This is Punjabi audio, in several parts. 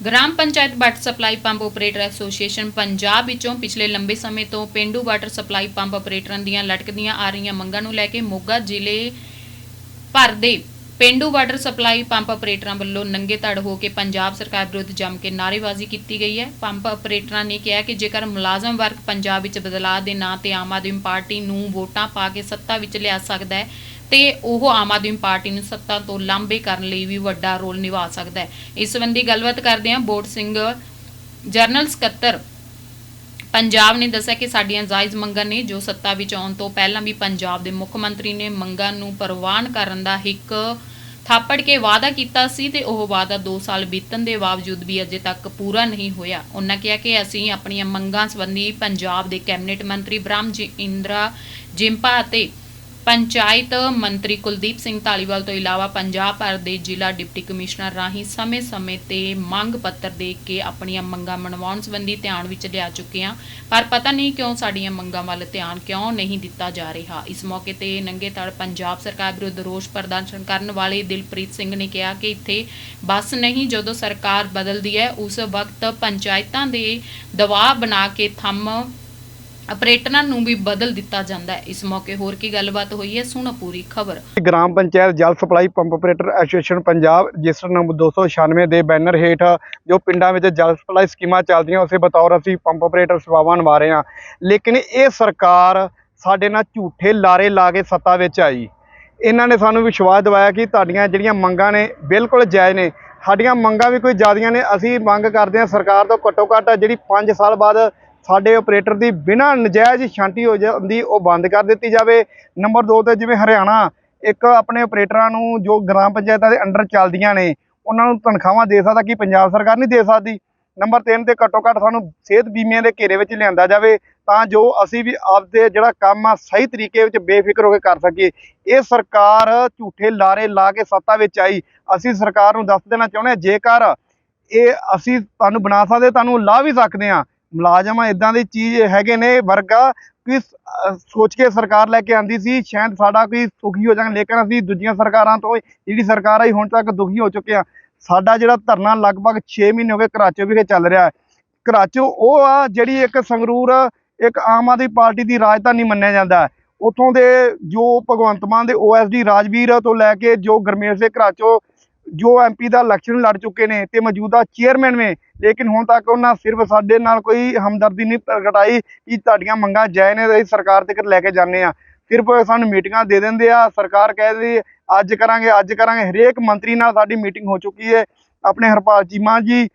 Gram panchayat water supply pump operator association Punjab ਵਿੱਚੋਂ ਪਿਛਲੇ ਲੰਬੇ ਸਮੇਂ ਤੋਂ ਪਿੰਡੂ ਵਾਟਰ ਸਪਲਾਈ ਪੰਪ ਆਪਰੇਟਰਾਂ ਦੀਆਂ ਲਟਕਦੀਆਂ ਆ ਰਹੀਆਂ ਮੰਗਾਂ ਨੂੰ ਲੈ ਕੇ ਮੋਗਾ ਜ਼ਿਲ੍ਹੇ ਭਰ ਦੇ ਪਿੰਡੂ ਵਾਟਰ ਸਪਲਾਈ ਪੰਪ ਆਪਰੇਟਰਾਂ ਵੱਲੋਂ ਨੰਗੇ ਧੜ ਹੋ ਕੇ ਪੰਜਾਬ ਸਰਕਾਰ ਵਿਰੁੱਧ ਜੰਮ ਕੇ ਨਾਅਰੇਬਾਜ਼ੀ ਕੀਤੀ ਗਈ ਹੈ। ਪੰਪ ਆਪਰੇਟਰਾਂ ਨੇ ਕਿਹਾ ਕਿ ਜੇਕਰ ਮੁਲਾਜ਼ਮ ਵਰਗ ਪੰਜਾਬ ਵਿੱਚ ਬਦਲਾਅ ਦੇ ਨਾਂ ਤੇ ਆਮ ਆਦਮੀ ਪਾਰਟੀ ਨੂੰ ਵੋਟਾਂ ਪਾ ਕੇ ਸੱਤਾ ਵਿੱਚ ਲਿਆ ਸਕਦਾ ਹੈ ਤੇ ਉਹ ਆਮ ਆਦਮੀ ਪਾਰਟੀ ਨੂੰ ਸੱਤਾ ਤੋਂ ਲਾਂਭੇ ਕਰਨ ਲਈ ਵੀ ਵੱਡਾ ਰੋਲ ਨਿਭਾ ਸਕਦਾ ਹੈ। ਇਸ ਸੰਬੰਧੀ ਗੱਲਬਾਤ ਕਰਦੇ ਹਾਂ ਬੋਰਡ ਸਿੰਘ ਜਰਨਲ ਸਕੱਤਰ ਪੰਜਾਬ ਨੇ ਦੱਸਿਆ ਕਿ ਸਾਡੀਆਂ ਜਾਇਜ਼ ਮੰਗਾਂ ਨੇ ਜੋ ਸੱਤਾ ਵਿੱਚ ਆਉਣ ਤੋਂ ਪਹਿਲਾਂ ਵੀ ਪੰਜਾਬ ਦੇ ਮੁੱਖ ਮੰਤਰੀ ਨੇ ਮੰਗਾਂ ਨੂੰ ਪ੍ਰਵਾਨ ਕਰਨ ਦਾ ਇੱਕ ਥਾਪੜ ਕੇ ਵਾਅਦਾ ਕੀਤਾ ਸੀ ਤੇ ਉਹ ਵਾਅਦਾ 2 ਸਾਲ ਬੀਤਣ ਦੇ ਬਾਵਜੂਦ ਵੀ ਅਜੇ ਤੱਕ ਪੂਰਾ ਨਹੀਂ ਹੋਇਆ। ਉਹਨਾਂ ਕਿਹਾ ਕਿ ਅਸੀਂ ਆਪਣੀਆਂ ਮੰਗਾਂ ਸੰਬੰਧੀ ਪੰਜਾਬ ਦੇ ਕੈਬਨਿਟ ਮੰਤਰੀ ਬ੍ਰਹਮ ਜੀ ਇੰਦਰਾ ਜਿੰਪਾ ਅਤੇ ਪੰਚਾਇਤ ਮੰਤਰੀ ਕੁਲਦੀਪ ਸਿੰਘ ਧਾਲੀਵਾਲ ਤੋਂ ਇਲਾਵਾ ਪੰਜਾਬ ਭਰ ਦੇ ਜ਼ਿਲ੍ਹਾ ਡਿਪਟੀ ਕਮਿਸ਼ਨਰ ਰਾਹੀਂ ਸਮੇਂ-ਸਮੇਂ ਤੇ ਮੰਗ ਪੱਤਰ ਦੇ ਕੇ ਆਪਣੀਆਂ ਮੰਗਾਂ ਮਨਵਾਉਣ ਸੰਬੰਧੀ ਧਿਆਨ ਵਿੱਚ ਲਿਆ ਚੁੱਕੇ ਹਾਂ। ਪਰ ਪਤਾ ਨਹੀਂ ਕਿਉਂ ਸਾਡੀਆਂ ਮੰਗਾਂ ਵੱਲ ਧਿਆਨ ਕਿਉਂ ਨਹੀਂ ਦਿੱਤਾ ਜਾ ਰਿਹਾ। ਇਸ ਮੌਕੇ ਤੇ ਨੰਗੇ ਤੜ ਪੰਜਾਬ ਸਰਕਾਰ ਵਿਰੁੱਧ ਰੋਸ ਪ੍ਰਦਰਸ਼ਨ ਕਰਨ ਵਾਲੇ ਦਿਲਪ੍ਰੀਤ ਸਿੰਘ ਨੇ ਕਿਹਾ ਕਿ ਇੱਥੇ ਬਸ ਨਹੀਂ, ਜਦੋਂ ਸਰਕਾਰ ਬਦਲਦੀ ਹੈ, ਉਸ ਵਕਤ ਪੰਚਾਇਤਾਂ ਦੇ ਦਬਾਅ ਬਣਾ ਕੇ ਥੰਮ ਆਪਰੇਟਰਾਂ ਨੂੰ ਵੀ ਬਦਲ ਦਿੱਤਾ ਜਾਂਦਾ ਹੈ। ਇਸ ਮੌਕੇ ਹੋਰ ਕੀ ਗੱਲਬਾਤ ਹੋਈ ਹੈ, ਸੁਣੋ ਪੂਰੀ ਖਬਰ। ਗ੍ਰਾਮ ਪੰਚਾਇਤ ਜਲ supply pump operator association Punjab register number 296 ਦੇ ਬੈਨਰ ਹੇਠ ਜੋ ਪਿੰਡਾਂ ਵਿੱਚ ਜਲ ਸਪਲਾਈ ਸਕੀਮਾਂ ਚੱਲਦੀਆਂ, ਉਸੇ ਬਤੌਰ ਅਸੀਂ ਪੰਪ ਆਪਰੇਟਰ ਸੇਵਾਵਾਂ ਨਿਭਾ ਰਹੇ ਹਾਂ। ਲੇਕਿਨ ਇਹ ਸਰਕਾਰ ਸਾਡੇ ਨਾਲ ਝੂਠੇ ਲਾਰੇ ਲਾ ਕੇ ਸੱਤਾ ਵਿੱਚ ਆਈ। ਇਹਨਾਂ ਨੇ ਸਾਨੂੰ ਵਿਸ਼ਵਾਸ ਦਿਵਾਇਆ ਕਿ ਤੁਹਾਡੀਆਂ ਜਿਹੜੀਆਂ ਮੰਗਾਂ ਨੇ ਬਿਲਕੁਲ ਜਾਇਜ਼ ਨੇ। ਸਾਡੀਆਂ ਮੰਗਾਂ ਵੀ ਕੋਈ ਜ਼ਿਆਦੀਆਂ ਨੇ, ਅਸੀਂ ਮੰਗ ਕਰਦੇ ਹਾਂ ਸਰਕਾਰ ਤੋਂ ਘੱਟੋ ਘੱਟ ਜਿਹੜੀ 5 ਸਾਲ ਬਾਅਦ ਸਾਡੇ ਆਪਰੇਟਰ ਦੀ ਬਿਨਾਂ ਨਜਾਇਜ਼ ਛਾਂਟੀ ਹੋ ਜਾਂਦੀ, ਉਹ ਬੰਦ ਕਰ ਦਿੱਤੀ ਜਾਵੇ। ਨੰਬਰ 2 ਤੇ ਜਿਵੇਂ ਹਰਿਆਣਾ, ਇੱਕ ਆਪਣੇ ਆਪਰੇਟਰਾਂ ਨੂੰ ਜੋ ਗ੍ਰਾਮ ਪੰਚਾਇਤਾਂ ਦੇ ਅੰਡਰ ਚੱਲਦੀਆਂ ਨੇ, ਉਹਨਾਂ ਨੂੰ ਤਨਖਾਹਾਂ ਦੇ ਸਕਦਾ ਕਿ ਪੰਜਾਬ ਸਰਕਾਰ ਨਹੀਂ ਦੇ ਸਕਦੀ। ਨੰਬਰ 3 ਤੇ ਘੱਟੋ ਘੱਟ ਸਾਨੂੰ ਸਿਹਤ ਬੀਮਿਆਂ ਦੇ ਘੇਰੇ ਵਿੱਚ ਲਿਆਂਦਾ ਜਾਵੇ, ਤਾਂ ਜੋ ਅਸੀਂ ਵੀ ਆਪਦੇ ਜਿਹੜਾ ਕੰਮ ਆ, ਸਹੀ ਤਰੀਕੇ ਵਿੱਚ ਬੇਫਿਕਰ ਹੋ ਕੇ ਕਰ ਸਕੀਏ। ਇਹ ਸਰਕਾਰ ਝੂਠੇ ਲਾਰੇ ਲਾ ਕੇ ਸੱਤਾ ਵਿੱਚ ਆਈ। ਅਸੀਂ ਸਰਕਾਰ ਨੂੰ ਦੱਸ ਦੇਣਾ ਚਾਹੁੰਦੇ ਹਾਂ, ਜੇਕਰ ਇਹ ਅਸੀਂ ਤੁਹਾਨੂੰ ਬਣਾ ਸਕਦੇ, ਤੁਹਾਨੂੰ ਲਾ ਵੀ ਸਕਦੇ ਹਾਂ। ਮੁਲਾਜ਼ਮ ਇਦਾਂ ਦੀ ਚੀਜ਼ ਹੈਗੇ ਨੇ ਵਰਗਾ ਕਿ ਸੋਚ ਕੇ ਸਰਕਾਰ ਲੈ ਕੇ ਆਂਦੀ ਸੀ, ਸ਼ਾਇਦ ਸਾਡਾ ਕੋਈ ਸੁਖੀ ਹੋ ਜਾਣ, ਲੇਕਿਨ ਅਸੀਂ ਦੂਜੀਆਂ ਸਰਕਾਰਾਂ ਤੋਂ ਜਿਹੜੀ ਸਰਕਾਰ ਆਈ, ਹੁਣ ਤੱਕ ਦੁਖੀ ਹੋ ਚੁੱਕੇ ਆ ਸਾਡਾ ਜਿਹੜਾ ਧਰਨਾ ਲਗਭਗ 6 ਮਹੀਨੇ ਹੋ ਗਏ ਕਰਾਚੋ ਵਿਖੇ ਚੱਲ ਰਿਹਾ ਹੈ। ਕਰਾਚੋ ਉਹ ਆ ਜਿਹੜੀ ਇੱਕ ਸੰਗਰੂਰ, ਇੱਕ ਆਮ ਆਦਮੀ ਪਾਰਟੀ ਦੀ ਰਾਜਧਾਨੀ ਮੰਨਿਆ ਜਾਂਦਾ ਹੈ। ਉਥੋਂ ਦੇ ਜੋ ਭਗਵੰਤ ਮਾਨ ਦੇ ਓਐਸਡੀ ਰਾਜਵੀਰ ਤੋਂ ਲੈ ਕੇ ਜੋ ਗਰਮੇਸ਼ ਦੇ ਘਰਾਚੋ ਜੋ ਐਮਪੀ ਦਾ ਇਲੈਕਸ਼ਨ ਲੜ ਚੁੱਕੇ ਨੇ ਤੇ ਮੌਜੂਦਾ ਚੇਅਰਮੈਨ ਨੇ, ਲੇਕਿਨ ਹੁਣ ਤੱਕ ਉਹਨਾਂ ਸਿਰਫ ਸਾਡੇ ਨਾਲ ਕੋਈ ਹਮਦਰਦੀ ਨਹੀਂ ਪ੍ਰਗਟਾਈ ਕਿ ਤੁਹਾਡੀਆਂ ਮੰਗਾਂ ਜੈ ਨੇ ਅਸੀਂ ਸਰਕਾਰ ਤੱਕ ਲੈ ਕੇ ਜਾਂਦੇ ਆ ਸਿਰਫ ਸਾਨੂੰ ਮੀਟਿੰਗਾਂ ਦੇ ਦਿੰਦੇ ਆ, ਸਰਕਾਰ ਕਹਿੰਦੀ ਅੱਜ ਕਰਾਂਗੇ ਅੱਜ ਕਰਾਂਗੇ। ਹਰੇਕ ਮੰਤਰੀ ਨਾਲ ਸਾਡੀ ਮੀਟਿੰਗ ਹੋ ਚੁੱਕੀ ਹੈ। ਆਪਣੇ ਹਰਪਾਲ ਚੀਮਾ ਜੀ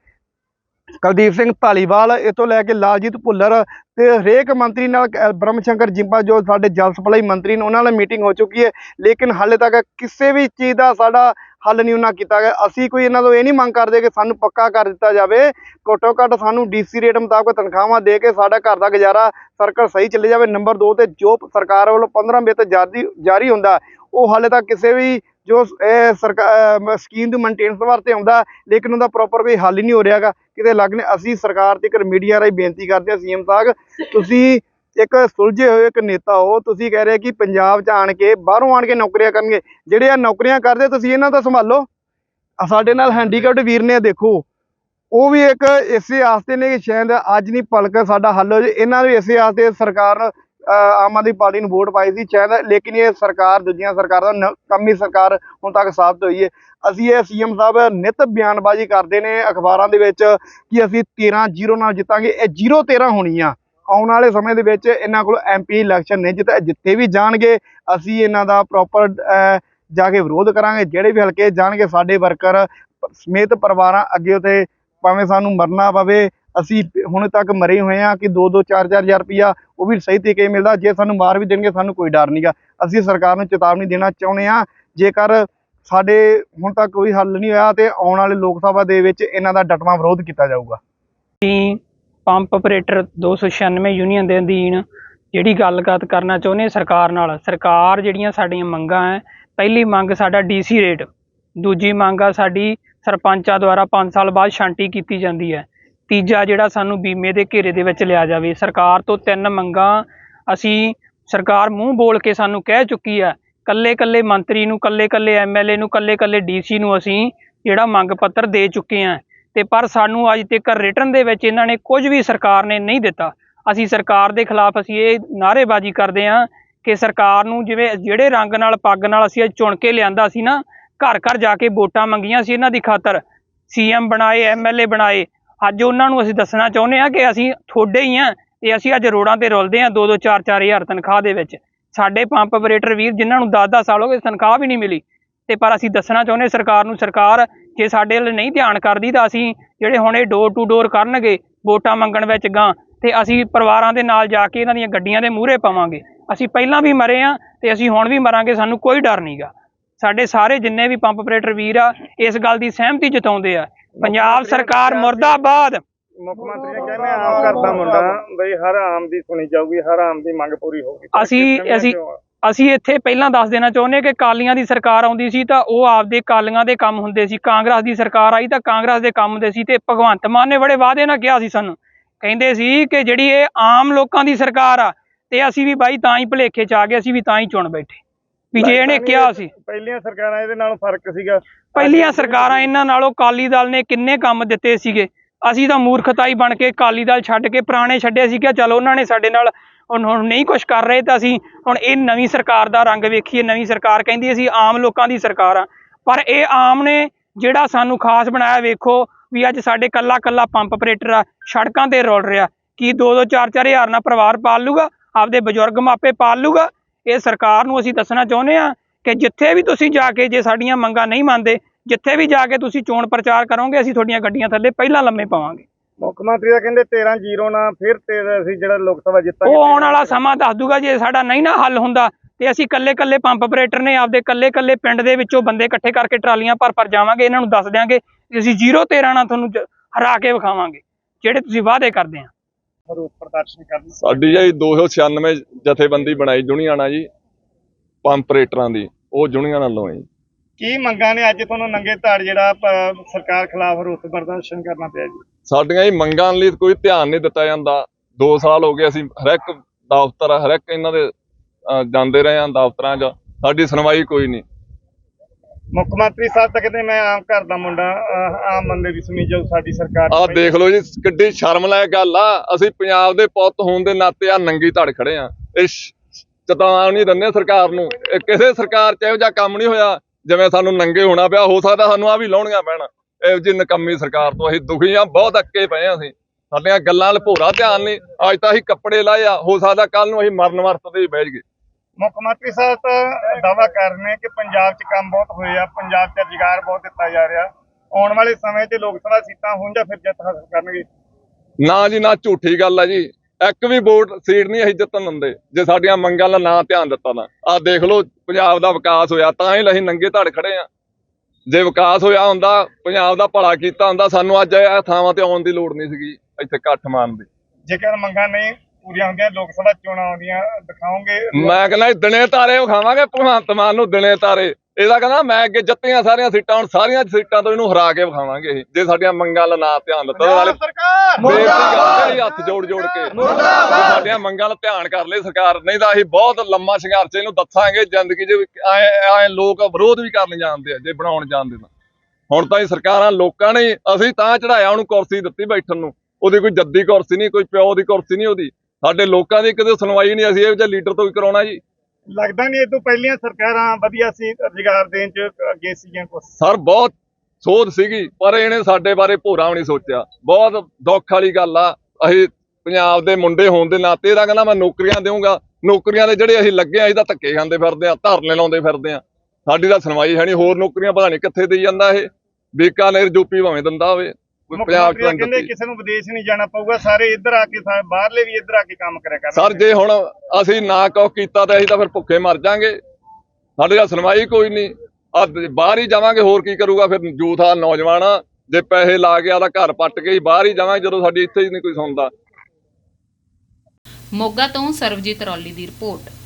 ਕੁਲਦੀਪ ਸਿੰਘ ਧਾਲੀਵਾਲ, ਇਹ ਲੈ ਕੇ ਲਾਲਜੀਤ ਭੁੱਲਰ ਤੇ ਹਰੇਕ ਮੰਤਰੀ ਨਾਲ ਕ- ਬ੍ਰਹਮ ਸ਼ੰਕਰ ਜਿੰਪਾ ਜੋ ਸਾਡੇ ਜਲ ਸਪਲਾਈ ਮੰਤਰੀ ਨੇ ਉਹਨਾਂ ਨਾਲ ਮੀਟਿੰਗ ਹੋ ਚੁੱਕੀ ਹੈ। ਲੇਕਿਨ ਹਾਲੇ ਤੱਕ ਕਿਸੇ ਵੀ ਚੀਜ਼ ਦਾ ਸਾਡਾ ਹੱਲ ਨਹੀਂ ਉਹਨਾਂ ਕੀਤਾ ਗਿਆ। ਅਸੀਂ ਕੋਈ ਇਹਨਾਂ ਤੋਂ ਇਹ ਨਹੀਂ ਮੰਗ ਕਰਦੇ ਕਿ ਸਾਨੂੰ ਪੱਕਾ ਕਰ ਦਿੱਤਾ ਜਾਵੇ। ਘੱਟੋ ਘੱਟ ਸਾਨੂੰ ਡੀਸੀ ਰੇਟ ਮੁਤਾਬਕ ਤਨਖਾਹਾਂ ਦੇ ਕੇ ਸਾਡਾ ਘਰ ਦਾ ਗੁਜ਼ਾਰਾ ਸਰਕਲ ਸਹੀ ਚੱਲੇ ਜਾਵੇ। ਨੰਬਰ 2 ਤੇ ਜੋ ਸਰਕਾਰ ਵੱਲੋਂ 15 ਬਿੱਤ ਜਾਰੀ ਜਾਰੀ ਹੁੰਦਾ। ਉਹ ਹਾਲੇ ਤੱਕ ਕਿਸੇ ਵੀ ਜੋ ਸਰਕਾਰ ਸਕੀਮ ਦੀ ਮੇਨਟੇਨੈਂਸ ਵਾਸਤੇ ਆਉਂਦਾ, ਲੇਕਿਨ ਉਹਦਾ ਪ੍ਰੋਪਰ ਕੋਈ ਹੱਲ ਹੀ ਨਹੀਂ ਹੋ ਰਿਹਾਗਾ ਕਿਤੇ ਲੱਗ ਨੇ ਅਸੀਂ ਸਰਕਾਰ ਤੇ ਇੱਕ ਮੀਡੀਆ ਰਾਹੀਂ ਬੇਨਤੀ ਕਰਦੇ ਹਾਂ, ਸੀਐਮ ਸਾਹਿਬ, ਤੁਸੀਂ ਇੱਕ ਸੁਲਝੇ ਹੋਏ ਇੱਕ ਨੇਤਾ ਹੋ, ਤੁਸੀਂ ਕਹਿ ਰਹੇ ਕਿ ਪੰਜਾਬ 'ਚ ਆਣ ਕੇ ਬਾਹਰੋਂ ਆਣ ਕੇ ਨੌਕਰੀਆਂ ਕਰਨਗੇ। ਜਿਹੜੇ ਆ ਨੌਕਰੀਆਂ ਕਰਦੇ, ਤੁਸੀਂ ਇਹਨਾਂ ਦਾ ਸੰਭਾਲੋ। ਸਾਡੇ ਨਾਲ ਹੈਂਡੀਕੈਪਟ ਵੀਰ ਨੇ, ਦੇਖੋ, ਉਹ ਵੀ ਇੱਕ ਇਸੇ ਆਸਤੇ ਨੇ ਕਿ ਸ਼ਾਇਦ ਅੱਜ ਨਹੀਂ ਪਲਕ ਸਾਡਾ ਹੱਲ ਹੋ ਜੇ ਇਹਨਾਂ ਵੀ ਇਸੇ ਆਸਤੇ ਸਰਕਾਰ ਆਮ ਆਦਮੀ ਪਾਰਟੀ ਨੂੰ ਵੋਟ ਪਾਈ ਸੀ ਸ਼ਾਇਦ ਲੇਕਿਨ ਇਹ ਸਰਕਾਰ, ਦੂਜੀਆਂ ਸਰਕਾਰਾਂ ਦਾ ਕੰਮੀ ਸਰਕਾਰ ਹੁਣ ਤੱਕ ਸਾਬਤ ਹੋਈ ਹੈ। ਅਸੀਂ ਇਹ ਸੀਐਮ ਸਾਹਿਬ ਨਿਤ ਬਿਆਨਬਾਜ਼ੀ ਕਰਦੇ ਨੇ ਅਖਬਾਰਾਂ ਦੇ ਵਿੱਚ ਕਿ ਅਸੀਂ 13 ਜ਼ੀਰੋ ਨਾਲ ਜਿੱਤਾਂਗੇ, ਇਹ 0 13 ਹੋਣੀ ਆ ਆਉਣ ਵਾਲੇ ਸਮੇਂ ਦੇ ਵਿੱਚ ਇਹਨਾਂ ਕੋਲ ਐਮਪੀ ਇਲੈਕਸ਼ਨ ਨੇ, ਜਿੱਤੇ, ਜਿੱਥੇ ਵੀ ਜਾਣਗੇ, ਅਸੀਂ ਇਹਨਾਂ ਦਾ ਪ੍ਰੋਪਰ ਜਾ ਕੇ ਵਿਰੋਧ ਕਰਾਂਗੇ। ਜਿਹੜੇ ਵੀ ਹਲਕੇ ਜਾਣਗੇ, ਸਾਡੇ ਵਰਕਰ, ਸਮੇਤ ਪਰਿਵਾਰਾਂ ਅੱਗੇ ਉਤੇ, ਭਾਵੇਂ ਸਾਨੂੰ ਮਰਨਾ ਪਵੇ ਅਸੀਂ ਹੁਣ ਤੱਕ ਮਰੇ ਹੋਏ ਆ ਕਿ 2 2 4 4000 ਰੁਪਇਆ ਉਹ ਵੀ ਸਹੀ ਤਰੀਕੇ ਮਿਲਦਾ, ਜੇ ਸਾਨੂੰ ਮਾਰ ਵੀ ਦੇਣਗੇ ਸਾਨੂੰ ਕੋਈ ਡਰ ਨਹੀਂਗਾ ਅਸੀਂ ਸਰਕਾਰ ਨੂੰ ਚੇਤਾਵਨੀ ਦੇਣਾ ਚਾਹੁੰਦੇ ਆ ਜੇਕਰ ਸਾਡੇ ਹੁਣ ਤੱਕ ਕੋਈ ਹੱਲ ਨਹੀਂ ਹੋਇਆ ਤੇ ਆਉਣ ਵਾਲੇ ਲੋਕ ਸਭਾ ਦੇ ਵਿੱਚ ਇਹਨਾਂ ਦਾ ਡਟਵਾਂ ਵਿਰੋਧ ਕੀਤਾ ਜਾਊਗਾ। ਅਸੀਂ ਪੰਪ ਆਪਰੇਟਰ 296 ਯੂਨੀਅਨ ਦੇ ਅਧੀਨ ਜਿਹੜੀ ਗੱਲਬਾਤ ਕਰਨਾ ਚਾਹੁੰਦੇ ਸਰਕਾਰ ਨਾਲ, ਸਰਕਾਰ ਜਿਹੜੀਆਂ ਸਾਡੀਆਂ ਮੰਗਾਂ ਹੈ, ਪਹਿਲੀ ਮੰਗ ਸਾਡਾ ਡੀਸੀ ਰੇਟ, ਦੂਜੀ ਮੰਗ ਆ ਸਾਡੀ ਸਰਪੰਚਾਂ ਦੁਆਰਾ 5 ਸਾਲ ਬਾਅਦ ਛਾਂਟੀ ਕੀਤੀ ਜਾਂਦੀ ਹੈ। ਤੀਜਾ ਜਿਹੜਾ ਸਾਨੂੰ ਬੀਮੇ ਦੇ ਘੇਰੇ ਦੇ ਵਿੱਚ ਲਿਆ ਜਾਵੇ। ਸਰਕਾਰ ਤੋਂ ਤਿੰਨ ਮੰਗਾਂ ਅਸੀਂ ਸਰਕਾਰ ਮੂੰਹ ਬੋਲ ਕੇ ਸਾਨੂੰ ਕਹਿ ਚੁੱਕੀ ਆ। ਕੱਲੇ ਕੱਲੇ ਮੰਤਰੀ ਨੂੰ ਕੱਲੇ ਕੱਲੇ ਐਮਐਲਏ ਨੂੰ ਕੱਲੇ ਕੱਲੇ ਡੀਸੀ ਨੂੰ ਅਸੀਂ ਜਿਹੜਾ ਮੰਗ ਪੱਤਰ ਦੇ ਚੁੱਕੇ ਹਾਂ ਤੇ ਪਰ ਸਾਨੂੰ ਅੱਜ ਤੱਕ ਰਿਟਰਨ ਦੇ ਵਿੱਚ ਇਹਨਾਂ ਨੇ ਕੁਝ ਵੀ ਸਰਕਾਰ ਨੇ ਨਹੀਂ ਦਿੱਤਾ। ਅਸੀਂ ਸਰਕਾਰ ਦੇ ਖਿਲਾਫ ਅਸੀਂ ਇਹ ਨਾਅਰੇਬਾਜ਼ੀ ਕਰਦੇ ਹਾਂ ਕਿ ਸਰਕਾਰ ਨੂੰ ਜਿਵੇਂ ਜਿਹੜੇ ਰੰਗ ਨਾਲ, ਪੱਗ ਨਾਲ ਅਸੀਂ ਅੱਜ ਚੁਣ ਕੇ ਲਿਆਂਦਾ ਸੀ ਨਾ ਘਰ ਘਰ ਜਾ ਕੇ ਵੋਟਾਂ ਮੰਗੀਆਂ ਸੀ ਇਹਨਾਂ ਦੀ ਖਾਤਰ। ਸੀਐਮ ਬਣਾਏ ਐਮਐਲਏ ਬਣਾਏ ਅੱਜ ਉਹਨਾਂ ਨੂੰ ਅਸੀਂ ਦੱਸਣਾ ਚਾਹੁੰਦੇ ਹਾਂ ਕਿ ਅਸੀਂ ਤੁਹਾਡੇ ਹੀ ਆ ਤੇ ਅਸੀਂ ਅੱਜ ਰੋਡਾਂ ਤੇ ਰੁਲਦੇ ਹਾਂ 2-2 4-4 ਹਜ਼ਾਰ ਤਨਖਾਹ ਦੇ ਵਿੱਚ। ਸਾਡੇ ਪੰਪ ਆਪਰੇਟਰ ਵੀਰ ਜਿਨ੍ਹਾਂ ਨੂੰ 10-10 ਸਾਲ ਹੋ ਗਏ ਤਨਖਾਹ ਵੀ ਨਹੀਂ ਮਿਲੀ ਤੇ ਪਰ ਅਸੀਂ ਦੱਸਣਾ ਚਾਹੁੰਦੇ ਸਰਕਾਰ ਨੂੰ, ਸਰਕਾਰ ਜੇ ਸਾਡੇ ਵੱਲ ਨਹੀਂ ਧਿਆਨ ਕਰਦੀ ਤਾਂ ਅਸੀਂ ਜਿਹੜੇ ਹੁਣ ਇਹ ਡੋਰ ਟੂ ਡੋਰ ਕਰਨਗੇ, ਵੋਟਾਂ ਮੰਗਣ ਵਿੱਚ ਗਾਂ ਤੇ ਅਸੀਂ ਪਰਿਵਾਰਾਂ ਦੇ ਨਾਲ ਜਾ ਕੇ ਇਹਨਾਂ ਦੀਆਂ ਗੱਡੀਆਂ ਦੇ ਮੂਹਰੇ ਪਾਵਾਂਗੇ। ਅਸੀਂ ਪਹਿਲਾਂ ਵੀ ਮਰੇ ਆ ਤੇ ਅਸੀਂ ਹੁਣ ਵੀ ਮਰਾਂਗੇ, ਸਾਨੂੰ ਕੋਈ ਡਰ ਨਹੀਂਗਾ ਸਾਡੇ ਸਾਰੇ ਜਿੰਨੇ ਵੀ ਪੰਪ ਆਪਰੇਟਰ ਵੀਰ ਆ, ਇਸ ਗੱਲ ਦੀ ਸਹਿਮਤੀ ਜਤਾਉਂਦੇ ਆ ਪੰਜਾਬ ਸਰਕਾਰ ਮੁਰਦਾਬਾਦ। ਮੁੱਖ ਮੰਤਰੀ ਨੇ ਕਹਿੰਦੇ ਆਮ ਘਰ ਦਾ ਮੁੰਡਾ ਬਈ ਹਰ ਆਮ ਦੀ ਸੁਣੀ ਜਾਊਗੀ ਹਰ ਆਮ ਦੀ ਮੰਗ ਪੂਰੀ ਹੋਊਗੀ। ਅਸੀਂ- ਅਸੀਂ-? ਅਸੀਂ ਇੱਥੇ ਪਹਿਲਾਂ ਦੱਸ ਦੇਣਾ ਚਾਹੁੰਦੇ ਕਿ ਕਾਲੀਆਂ ਦੀ ਸਰਕਾਰ ਆਉਂਦੀ ਸੀ ਤਾਂ ਉਹ ਆਪਦੇ ਕਾਲੀਆਂ ਦੇ ਕੰਮ ਹੁੰਦੇ ਸੀ। ਕਾਂਗਰਸ ਦੀ ਸਰਕਾਰ ਆਈ ਤਾਂ ਕਾਂਗਰਸ ਦੇ ਕੰਮ ਹੁੰਦੇ ਸੀ ਤੇ ਭਗਵੰਤ ਮਾਨ ਨੇ ਬੜੇ ਵਾਅਦੇ ਨਾਲ ਕਿਹਾ ਸੀ ਸਾਨੂੰ। ਕਹਿੰਦੇ ਸੀ ਕਿ ਜਿਹੜੀ ਇਹ ਆਮ ਲੋਕਾਂ ਦੀ ਸਰਕਾਰ ਆ ਤੇ ਅਸੀਂ ਵੀ ਬਾਈ ਤਾਂ ਹੀ ਭੁਲੇਖੇ ਚ ਆ ਗਏ ਅਸੀਂ ਵੀ ਤਾਂ ਹੀ ਚੁਣ ਬੈਠੇ। ਵੀ ਜੇ ਇਹਨੇ ਕਿਹਾ ਸੀ। ਪਹਿਲੀਆਂ ਸਰਕਾਰਾਂ ਇਹਦੇ ਨਾਲੋਂ ਫ਼ਰਕ ਸੀਗਾ। ਪਹਿਲੀਆਂ ਸਰਕਾਰਾਂ ਇਹਨਾਂ ਨਾਲੋਂ ਕਾਲੀ ਦਲ ਨੇ ਕਿੰਨੇ ਕੰਮ ਦਿੱਤੇ ਸੀਗੇ? ਅਸੀਂ ਤਾਂ ਮੂਰਖਤਾਈ ਬਣ ਕੇ ਕਾਲੀ ਦਲ ਛੱਡ ਕੇ ਪੁਰਾਣੇ ਛੱਡੇ ਸੀ ਕਿ ਚਲੋ ਉਹਨਾਂ ਨੇ ਸਾਡੇ ਨਾਲ ਹੁਣ ਹੁਣ ਨਹੀਂ ਕੁਝ ਕਰ ਰਹੇ ਤਾਂ ਅਸੀਂ ਹੁਣ ਇਹ ਨਵੀਂ ਸਰਕਾਰ ਦਾ ਰੰਗ ਵੇਖੀਏ। ਨਵੀਂ ਸਰਕਾਰ ਕਹਿੰਦੀ ਅਸੀਂ ਆਮ ਲੋਕਾਂ ਦੀ ਸਰਕਾਰ ਆ। ਪਰ ਇਹ ਆਮ ਨੇ ਜਿਹੜਾ ਸਾਨੂੰ ਖਾਸ ਬਣਾਇਆ ਵੇਖੋ ਵੀ ਅੱਜ ਸਾਡੇ ਕੱਲਾ ਕੱਲਾ ਪੰਪ ਆਪਰੇਟਰ ਆ, ਸੜਕਾਂ ਤੇ ਰੋਲ ਰਿਹਾ। ਕੀ 2-2 4-4 ਹਜ਼ਾਰ ਨਾਲ ਪਰਿਵਾਰ ਪਾਲ ਲੂਗਾ? ਆਪਦੇ ਬਜ਼ੁਰਗ ਮਾਪੇ ਪਾਲ ਲੂਗਾ? ਇਹ ਸਰਕਾਰ ਨੂੰ ਅਸੀਂ ਦੱਸਣਾ ਚਾਹੁੰਦੇ ਆ ਕਿ ਜਿੱਥੇ ਵੀ ਤੁਸੀਂ ਜਾ ਕੇ ਜੇ ਸਾਡੀਆਂ ਮੰਗਾਂ ਨਹੀਂ ਮੰਨਦੇ ਜਿੱਥੇ ਵੀ ਜਾ ਕੇ ਤੁਸੀਂ ਚੋਣ ਪ੍ਰਚਾਰ ਕਰੋਗੇ ਅਸੀਂ ਤੁਹਾਡੀਆਂ ਗੱਡੀਆਂ ਥੱਲੇ ਪਹਿਲਾਂ ਲੰਮੇ ਪਾਵਾਂਗੇ। ਮੁੱਖ ਮੰਤਰੀ ਦਾ ਕਹਿੰਦੇ 13 ਜ਼ੀਰੋ ਨਾਲ ਫਿਰ ਤੇ ਅਸੀਂ ਜਿਹੜਾ ਲੋਕ ਸਭਾ ਜਿੱਤਾਂਗੇ। ਉਹ ਆਉਣ ਵਾਲਾ ਸਮਾਂ ਦੱਸ ਦੂਗਾ ਜੇ ਸਾਡਾ ਨਹੀਂ ਨਾ ਹੱਲ ਹੁੰਦਾ ਤੇ ਅਸੀਂ ਕੱਲੇ ਕੱਲੇ ਪੰਪ ਆਪਰੇਟਰ ਨੇ ਆਪਦੇ ਕੱਲੇ ਕੱਲੇ ਪਿੰਡ ਦੇ ਵਿੱਚੋਂ ਬੰਦੇ ਇਕੱਠੇ ਕਰਕੇ ਟਰਾਲੀਆਂ ਭਰ ਭਰ ਜਾਵਾਂਗੇ ਇਹਨਾਂ ਨੂੰ ਦੱਸ ਦਿਆਂਗੇ ਕਿ ਅਸੀਂ 013 ਨਾਲ ਤੁਹਾਨੂੰ ਹਰਾ ਕੇ ਵਿਖਾਵਾਂਗੇ ਜਿਹੜੇ ਤੁਸੀਂ ਵਾਅਦੇ ਕਰਦੇ ਆ। ਪ੍ਰਦਰਸ਼ਨ ਕਰਨ। ਸਾਡੀ ਜੀ 296 ਜਥੇਬੰਦੀ ਬਣਾਈ ਜੁਨੀਆਣਾ ਜੀ ਪੰਪਰੇਟਰਾਂ ਦੀ ਉਹ ਜੁਨੀਆਂ ਨਾਲੋਂ ਹੈ ਕੀ ਮੰਗਾਂ ਨੇ? ਅੱਜ ਤੁਹਾਨੂੰ ਨੰਗੇ ਧਾੜ ਜਿਹੜਾ ਪ- ਸਰਕਾਰ ਖਿਲਾਫ ਰੋਸ ਪ੍ਰਦਰਸ਼ਨ ਕਰਨਾ ਪਿਆ ਜੀ। ਸਾਡੀਆਂ ਇਹ ਮੰਗਾਂ ਲਈ ਕੋਈ ਧਿਆਨ ਨਹੀਂ ਦਿੱਤਾ ਜਾਂਦਾ। 2 ਸਾਲ ਹੋ ਗਏ ਅਸੀਂ ਹਰ ਇੱਕ ਦਫ਼ਤਰ ਹਰ ਇੱਕ ਇਹਨਾਂ ਦੇ ਅਹ, ਜਾਂਦੇ ਰਹੇ ਹਾਂ ਦਫ਼ਤਰਾਂ 'ਚ। ਸਾਡੀ ਸੁਣਵਾਈ ਕੋਈ ਨਹੀਂ। ਮੁੱਖ ਮੰਤਰੀ ਸਾਹਿਬ ਤਾਂ ਕਹਿੰਦੇ ਮੈਂ ਆਮ ਘਰ ਦਾ ਮੁੰਡਾ ਅਹ, ਆਮ ਬੰਦੇ ਦੀ ਸੁਣੀ ਜਾਊ ਸਾਡੀ ਸਰਕਾਰ ਆਹ ਦੇਖ ਲਓ ਜੀ ਕਿੱਡੀ ਸ਼ਰਮ ਲੈ ਗੱਲ ਆ। ਅਸੀਂ ਪੰਜਾਬ ਦੇ ਪੁੱਤ ਹੋਣ ਦੇ ਨਾਤੇ ਆ ਨੰਗੀ ਧੜ ਖੜੇ ਆ ਇਹ ਸ਼- ਚੇਤਾਵਨੀ ਦਿੰਦੇ ਸਰਕਾਰ ਨੂੰ। ਇਹ ਕਿਸੇ ਸਰਕਾਰ 'ਚ ਇਹੋ ਜਿਹਾ ਕੰਮ ਨਹੀਂ ਹੋਇਆ ਜਿਵੇਂ ਸਾਨੂੰ ਨੰਗੇ ਹੋਣਾ ਪਿਆ ਹੋ ਸਕਦਾ ਸਾਨੂੰ ਆ ਵੀ ਲਾਉਣੀਆਂ ਪੈਣ। ਇਹੋ ਜਿਹੀ ਨਕੰਮੀ ਸਰਕਾਰ ਤੋਂ ਅਸੀਂ ਦੁਖੀ ਆ ਬਹੁਤ ਅੱਕੇ ਪਏ ਆ ਅਸੀਂ। ਸਾਡੀਆਂ ਗੱਲਾਂ 'ਲ ਭੋਰਾ ਧਿਆਨ ਨਹੀਂ। ਅੱਜ ਤਾਂ ਅਸੀਂ ਕੱਪੜੇ ਲਾਏ ਆ ਹੋ ਸਕਦਾ ਕੱਲ ਨੂੰ ਅਸੀਂ ਮਰਨ ਵਰਤ ਤੇ ਬਹਿ ਜਾਈਏ। ਮੁੱਖ ਮੰਤਰੀ ਸਾਹਿਬ ਤਾਂ ਦਾਵਾ ਕਰ ਰਹੇ ਨੇ ਕਿ ਪੰਜਾਬ 'ਚ ਕੰਮ ਬਹੁਤ ਹੋਏ ਆ ਪੰਜਾਬ 'ਚ ਰੁਜ਼ਗਾਰ ਬਹੁਤ ਦਿੱਤਾ ਜਾ ਰਿਹਾ। ਆਉਣ ਵਾਲੇ ਸਮੇਂ 'ਚ ਲੋਕ ਸਭਾ ਸੀਟਾਂ ਹੋਣ ਜਾਂ ਫਿਰ ਜਿੱਤ ਹਾਸਲ ਕਰਨਗੇ। ਨਾ ਜੀ ਨਾ ਝੂਠੀ ਗੱਲ ਆ ਜੀ। ਇੱਕ ਵੀ ਵੋਟ ਸੀਟ ਨਹੀਂ ਅਸੀਂ ਜਿੱਤਣ ਦਿੰਦੇ। ਜੇ ਸਾਡੀਆਂ ਮੰਗਾਂ ਦਾ ਨਾ ਧਿਆਨ ਦਿੱਤਾ ਤਾਂ। ਆਹ ਦੇਖ ਲਓ ਪੰਜਾਬ ਦਾ ਵਿਕਾਸ ਹੋਇਆ ਤਾਂ ਹੀ ਅਸੀਂ ਨੰਗੇ ਧੜ ਖੜੇ ਆ ਜੇ ਵਿਕਾਸ ਹੋਇਆ ਹੁੰਦਾ ਪੰਜਾਬ ਦਾ ਭਲਾ ਕੀਤਾ ਹੁੰਦਾ ਸਾਨੂੰ ਅੱਜ ਇਹ ਥਾਵਾਂ ਤੇ ਆਉਣ ਦੀ ਲੋੜ ਨਹੀਂ ਸੀਗੀ ਇੱਥੇ ਇਕੱਠ ਮਾਰਨ ਦੀ। ਜੇਕਰ ਮੰਗਾਂ ਨਹੀਂ ਪੂਰੀਆਂ ਹੁੰਦੀਆਂ ਲੋਕ ਸਭਾ ਚੋਣਾਂ ਆਉਂਦੀਆਂ ਦਿਖਾਓਗੇ? ਮੈਂ ਕਹਿੰਦਾ ਦਿਨੇ ਤਾਰੇ ਵਿਖਾਵਾਂਗੇ ਭਗਵੰਤ ਮਾਨ ਨੂੰ ਦਿਨੇ ਤਾਰੇ। ਇਹਦਾ ਕਹਿੰਦਾ ਮੈਂ ਅੱਗੇ ਜਿੱਤੀਆਂ ਸਾਰੀਆਂ ਸੀਟਾਂ ਹੁਣ ਸਾਰੀਆਂ ਸੀਟਾਂ ਤੋਂ ਇਹਨੂੰ ਹਰਾ ਕੇ ਵਿਖਾਵਾਂਗੇ ਜੇ ਸਾਡੀਆਂ ਮੰਗਾਂ ਦਾ ਨਾ ਧਿਆਨ ਦਿੱਤਾ ਨਾਲੇ ਸਰਕਾਰ! ਹਾਂ ਹੱਥ ਜੋੜ ਜੋੜ ਕੇ। ਵੀ ਸਾਡੀਆਂ ਮੰਗਾਂ ਦਾ ਧਿਆਨ ਕਰ ਲੈ ਸਰਕਾਰ ਨਹੀਂ ਤਾਂ ਅਸੀਂ ਬਹੁਤ ਲੰਮਾ ਸੰਘਰਸ਼ ਇਹਨੂੰ ਦੱਸਾਂਗੇ ਜ਼ਿੰਦਗੀ 'ਚ ਐ ਐ ਲੋਕ ਵਿਰੋਧ ਵੀ ਕਰਨ ਜਾਂਦੇ ਆ ਜੇ ਬਣਾਉਣ ਜਾਂਦੇ ਤਾਂ। ਹੁਣ ਤਾਂ ਇਹ ਸਰਕਾਰਾਂ ਲੋਕਾਂ ਨੇ ਅਸੀਂ ਤਾਂ ਚੜਾਇਆ ਉਹਨੂੰ ਕੁਰਸੀ ਦਿੱਤੀ ਬੈਠਣ ਨੂੰ। ਉਹਦੀ ਕੋਈ ਜੱਦੀ ਕੁਰਸੀ ਨਹੀਂ ਕੋਈ ਪਿਓ ਦੀ ਕੁਰਸੀ ਨਹੀਂ ਉਹਦੀ। ਸਾਡੇ ਲੋਕਾਂ ਦੀ ਕਦੇ ਸੁਣਵਾਈ ਨਹੀਂ ਅਸੀਂ ਇਹ ਜਿਹੇ ਲੀਡਰ ਤੋਂ ਹੀ ਕਰਾਉਣਾ ਜੀ। ਲੱਗਦਾ ਨਹੀਂ ਇਹ ਤੋਂ ਪਹਿਲੀਆਂ ਸਰਕਾਰਾਂ ਵਧੀਆ ਸੀ ਰੁਜ਼ਗਾਰ ਦੇਣ 'ਚ ਅੱਗੇ ਸੀਗੀਆਂ ਕੁਛ? ਸਰ, ਬਹੁਤ ਸੋਧ ਸੀਗੀ, ਪਰ ਇਹਨੇ ਸਾਡੇ ਬਾਰੇ ਭੋਰਾ ਵੀ ਨਹੀਂ ਸੋਚਿਆ। ਬਹੁਤ ਦੁੱਖ ਵਾਲੀ ਗੱਲ ਆ, ਅਸੀਂ ਪੰਜਾਬ ਦੇ ਮੁੰਡੇ ਹੋਣ ਦੇ ਨਾਤੇ ਇਹਦਾ ਕਹਿੰਦਾ ਮੈਂ ਨੌਕਰੀਆਂ ਦੇਵਾਂਗਾ ਨੌਕਰੀਆਂ ਦੇ ਜਿਹੜੇ ਅਸੀਂ ਲੱਗੇ ਆ, ਅਸੀਂ ਤਾਂ ਧੱਕੇ ਖਾਂਦੇ ਫਿਰਦੇ ਆ, ਧਰਨੇ ਲਾਉਂਦੇ ਫਿਰਦੇ ਆ। ਸਾਡੀ ਤਾਂ ਸੁਣਵਾਈ ਹੈ ਨਹੀਂ, ਹੋਰ ਨੌਕਰੀਆਂ ਪਤਾ ਨਹੀਂ ਕਿੱਥੇ ਦੇਈ ਜਾਂਦਾ ਇਹ। ਬੀਕਾਨੇਰ ਯੂਪੀ ਭਾਵੇਂ ਦਿੰਦਾ ਹੋਵੇ। ਕੋਈ ਮੁੱਖ ਪੰਜਾਬ ਮੰਤਰੀ ਚ ਤਾਂ ਕਹਿੰਦੇ ਨਹੀਂ ਕਿਸੇ ਨੂੰ ਵਿਦੇਸ਼ ਨਹੀਂ ਜਾਣਾ ਪਊਗਾ ਸਾਰੇ ਇੱਧਰ ਆ ਕੇ ਸਾ- ਬਾਹਰਲੇ ਵੀ ਇੱਧਰ ਆ ਕੇ ਕੰਮ ਕਰਿਆ ਕਰਨਗੇ। ਸਰ ਜੇ ਹੁਣ ਅਸੀਂ ਨਾ ਕੁਛ ਕੀਤਾ ਤਾਂ ਅਸੀਂ ਤਾਂ ਫਿਰ ਭੁੱਖੇ ਮਰ ਜਾਾਂਗੇ। ਸਾਡੇ ਦਾ ਸੁਣਵਾਈ ਕੋਈ ਨਹੀਂ। ਆ ਬਾਹਰ ਹੀ ਜਾਵਾਂਗੇ ਹੋਰ ਕੀ ਕਰੂਗਾ? ਫਿਰ ਯੂਥ ਆ ਨੌਜਵਾਨ ਆ ਜੇ ਪੈਸੇ ਲਾ ਕੇ ਆਦਾ ਘਰ ਪੱਟ ਕੇ ਹੀ ਬਾਹਰ ਹੀ ਜਾਵਾਂਗੇ ਜਦੋਂ ਸਾਡੀ ਇੱਥੇ ਹੀ ਨਹੀਂ ਕੋਈ ਸੁਣਦਾ। ਮੋਗਾ ਤੋਂ ਸਰਵਜੀਤ ਰੌਲੀ ਦੀ ਰਿਪੋਰਟ।